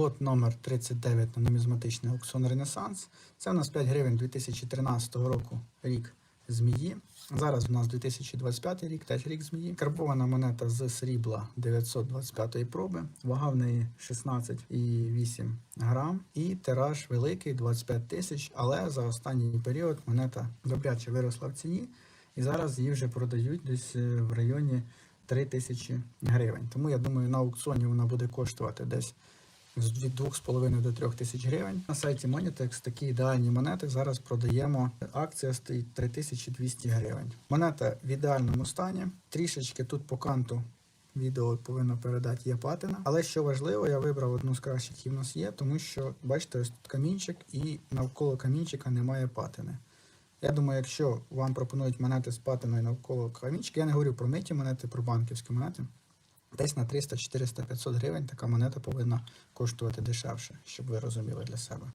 Лот номер 39 на нумізматичний аукціон Ренесанс. Це у нас 5 гривень 2013 року рік змії. Зараз у нас 2025 рік, теж рік змії. Карбована монета з срібла 925 проби. Вага в неї 16,8 грам. І тираж великий 25 тисяч. Але за останній період монета добряче виросла в ціні. І зараз її вже продають десь е, в районі 3 тисячі гривень. Тому я думаю, на аукціоні вона буде коштувати десь від 2,5 до 3 тисяч гривень. На сайті Monitex такі ідеальні монети зараз продаємо. Акція стоїть 3200 гривень. Монета в ідеальному стані. Трішечки тут по канту відео повинно передати є патина. Але що важливо, я вибрав одну з кращих, які в нас є, тому що бачите, ось тут камінчик, і навколо камінчика немає патини. Я думаю, якщо вам пропонують монети з патиною навколо камінчика, я не говорю про миті монети, про банківські монети. Десь на 300, 400, 500 гривень така монета повинна коштувати дешевше, щоб ви розуміли для себе.